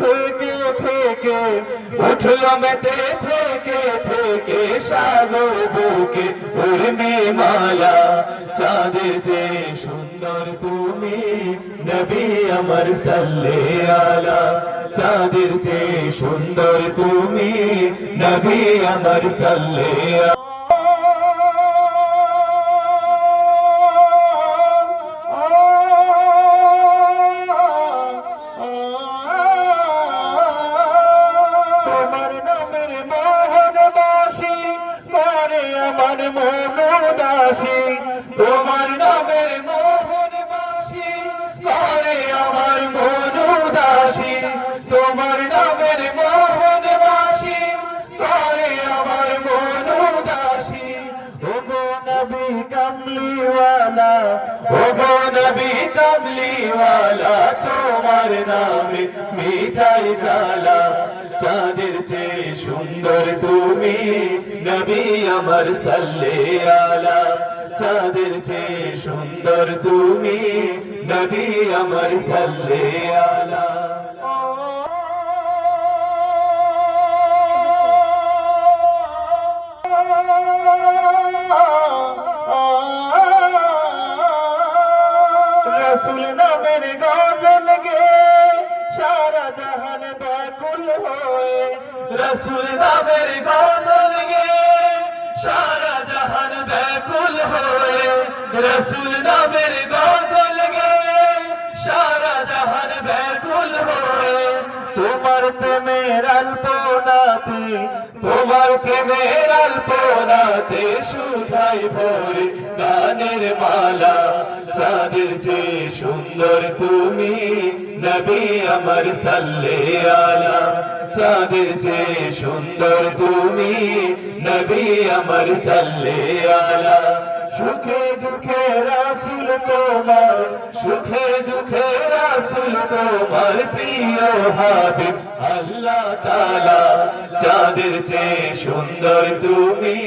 থেকে থেকে, উঠল থেকে থেকে সাগর বুকে উর্মি মালা। চাঁদের যে সুন্দর তুমি, নবী আমার সাল্লে আলা। চাঁদের যে সুন্দর তুমি, নবী আমার সাল্লে তোমার আমার মন দাসী। ও কমলিওয়ালা তোমার নামে মিঠাই জালা চাঁদের চেয়ে সুন্দর তুমি নবী আমার সাল্লে আলা চাঁদের চেয়ে সুন্দর তুমি নবী আমার সাল্লে আলা রসুল নামের গজল গে, সারা জাহান ব্যাকুল হয়ে। রসুল নামের গজল গে, সারা জাহান ব্যাকুল হয়ে। রসুল নামের আলপনাতে তোমার প্রেমের আলপনাতে সুধাই ভরে গানের মালা। চাঁদের যে সুন্দর তুমি নবী আমার সাল্লে আলা চাঁদের যে সুন্দর তুমি নবী আমার সাল্লে আলা সুখে দুঃখে রাসুল তোমার, সুখে দুঃখে তোমার প্রিয় হাবিব, আল্লাহ তালা চাঁদের চেয়ে সুন্দর তুমি।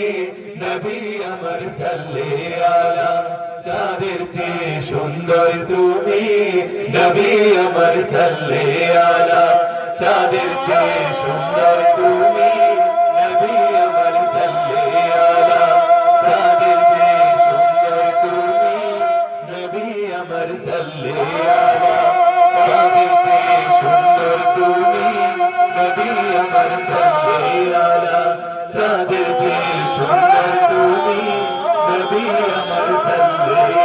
নবী আমার সাল্লে আলা, চাঁদের চেয়ে সুন্দর তুমি। নবী আমার সাল্লে আলা, চাঁদের চেয়ে সুন্দর তুমি। চাঁদের চেয়ে সুন্দর তুমি নবী আমার সাল্লে